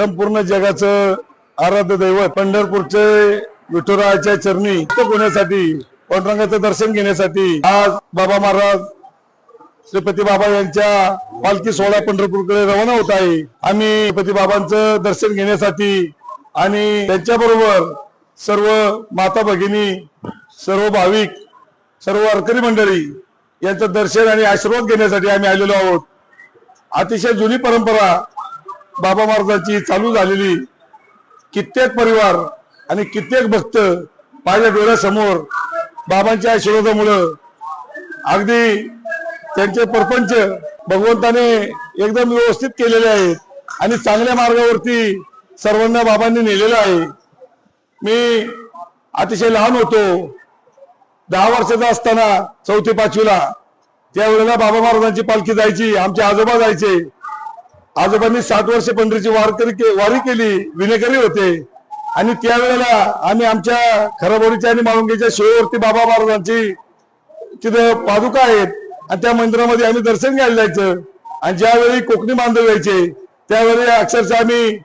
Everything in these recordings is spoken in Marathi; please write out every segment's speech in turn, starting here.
संपूर्ण जगाचं आराध्य दैवत पंढरपूरचे विठुरायाच्या चरणी होण्यासाठी पांडुरंगाचं दर्शन घेण्यासाठी आज बाबा महाराज श्रीपती बाबा यांच्या पालखी सोहळा पंढरपूरकडे रवाना होत आहे. आम्ही श्रीपती बाबांचं दर्शन घेण्यासाठी आणि त्यांच्याबरोबर सर्व माता भगिनी सर्व भाविक सर्व वारकरी मंडळी यांचं दर्शन आणि आशीर्वाद घेण्यासाठी आम्ही आलेलो आहोत. अतिशय जुनी परंपरा बाबा महाराजांची चालू झालेली कित्येक परिवार आणि कित्येक भक्त माझ्या डोळ्यासमोर बाबांच्या आशीर्वादामुळं अगदी त्यांचे प्रपंच भगवंताने एकदम व्यवस्थित केलेले आहेत आणि चांगल्या मार्गावरती सर्वांना बाबांनी नेलेलं आहे. मी अतिशय लहान होतो. दहा वर्षाचा असताना चौथी पाचवीला त्यावेळेला बाबा महाराजांची पालखी जायची आमचे आजोबा जायचे आजोबांनी सात वर्ष पंढरीची वारकरी के- वारी केली विनेकरी होते. आणि त्यावेळेला आम्ही आमच्या खराबोडीच्या आणि माळुंगीच्या शिवेवरती बाबा महाराजांची तिथं पादुका आहेत. आणि त्या मंदिरामध्ये आम्ही दर्शन घ्यायला जायचं. आणि ज्यावेळी कोकणी बांधव यायचे त्यावेळी अक्षरशः आम्ही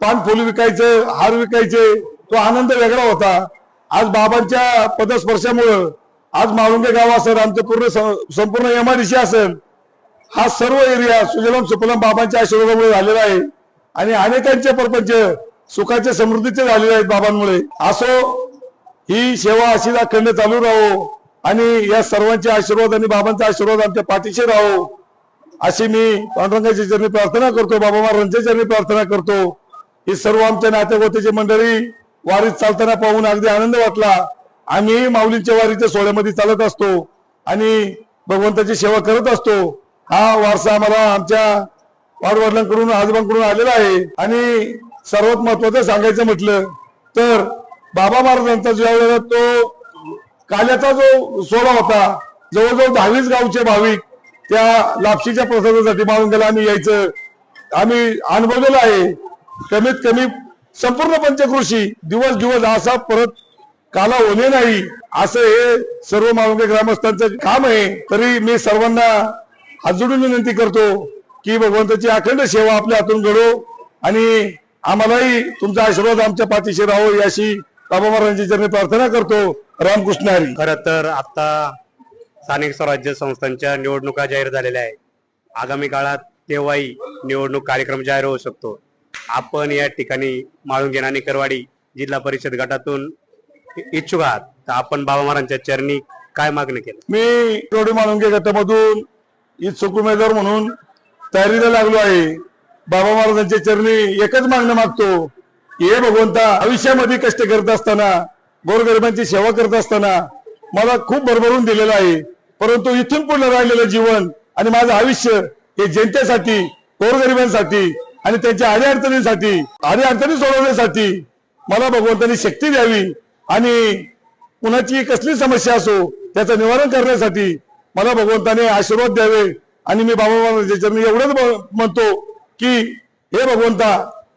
पानफुलं विकायचं हार विकायचे. तो आनंद वेगळा होता. आज बाबांच्या पदस्पर्शामुळं आज माळुंगे गाव असेल आमचं पूर्ण संपूर्ण एमआयडीसी असेल हा सर्व एरिया सुजलाम सुफलाम बाबांच्या आशीर्वादामुळे झालेला आहे. आणि अनेकांचे परपंच सुखाचे समृद्धीचे झालेले आहेत बाबांमुळे. असो ही सेवा अशीच अखंड चालू राहो आणि या सर्वांचे आशीर्वाद आणि बाबांचा आशीर्वाद आमच्या पाठीशी राहो. अशी मी पांडुरंगाच्या चरणी प्रार्थना करतो बाबा महाराजांच्या चरणी प्रार्थना करतो. ही सर्व आमच्या नातेगोत्याची मंडळी वारीत चालताना पाहून अगदी आनंद वाटला. आम्ही माऊलींच्या वारीच्या सोहळ्यामध्ये चालत असतो आणि भगवंताची सेवा करत असतो. हा वारसा आम्हाला आमच्या वाडवडिलांकडून आजोबांकडून आलेला आहे. आणि सर्वात महत्वाचं सांगायचं म्हटलं तर बाबा महाराजांचा ज्या वेळेला तो काल्याचा जो सोहळा होता जवळजवळ दहावीस गावचे भाविक त्या लापशीच्या प्रसादासाठी मागून आम्ही यायचं. आम्ही अनुभवलेलं आहे. कमीत कमी संपूर्ण पंचकृषी दिवस दिवस असा परत काला होणे नाही. असं हे सर्व माळुंगे ग्रामस्थांचं काम आहे. तरी मी सर्वांना हात जोडून विनंती करतो की भगवंताची अखंड सेवा आपल्या हातून घडो आणि आम्हालाही तुमचा आशीर्वाद आमच्या पाठीशी राहो याशी बाबा महाराजांची चरणी प्रार्थना करतो. रामकृष्ण हरी. खर तर आता स्थानिक स्वराज्य संस्थांच्या निवडणुका जाहीर झालेल्या आहेत. आगामी काळात केव्हाही निवडणूक कार्यक्रम जाहीर होऊ शकतो. आपण या ठिकाणी माळुंगे नाणेकरवाडी जिल्हा परिषद गटातून इच्छुक आहात. तर आपण बाबा महाराजांच्या चरणी काय मागणी केलं? मी मालुंगे गटामधून इच्छुक उमेदवार म्हणून तयारीला लागलो आहे. बाबा महाराजांच्या चरणी एकच मागणं मागतो. हे भगवंता आयुष्यामध्ये कष्ट करत असताना गोरगरिबांची सेवा करत असताना मला खूप भरभरून दिलेलं आहे. परंतु इथून पुढे राहिलेलं जीवन आणि माझं आयुष्य हे जनतेसाठी गोरगरिबांसाठी आणि त्यांच्या आडी अडचणींसाठी आडी अडचणी सोडवण्यासाठी मला भगवंतांनी शक्ती द्यावी आणि कुणाची कसली समस्या असो त्याचं निवारण करण्यासाठी मला भगवंताने आशीर्वाद द्यावे आणि मी बाबा महाराजांच्या एवढंच म्हणतो की हे भगवंता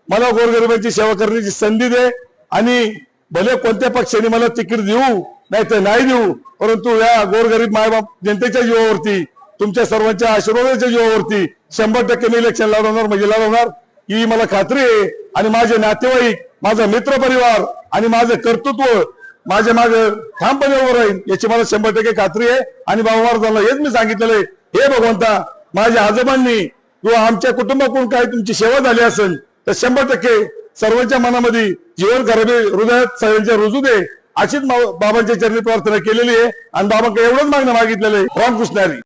मला गोरगरिबांची सेवा करण्याची संधी दे आणि भले कोणत्या पक्षाने मला तिकीट देऊ नाही तर नाही देऊ परंतु या गोरगरीब मायबाप जनतेच्या जीवावरती तुमच्या सर्वांच्या आशीर्वादाच्या जीवावरती शंभर टक्के मी इलेक्शन लढवणार म्हणजे लढवणार ही मला खात्री आहे. आणि माझे नातेवाईक माझा मित्र परिवार आणि माझं कर्तृत्व माझ्या मागे ठामपणे उभं राहील याची मला शंभर टक्के खात्री आहे. आणि बाबा महाराजांना हेच मी सांगितलेलं आहे. हे भगवंता माझ्या आजोबांनी किंवा आमच्या कुटुंबाकडून काही तुमची सेवा झाली असेल तर शंभर टक्के सर्वांच्या मनामध्ये जीवन खराबी हृदयात सगळ्यांच्या रुजू दे अशीच बाबांच्या चरणी प्रार्थना केलेली आहे. आणि बाबांकडे एवढंच मागणं मागितलेलं आहे. रामकृष्णारी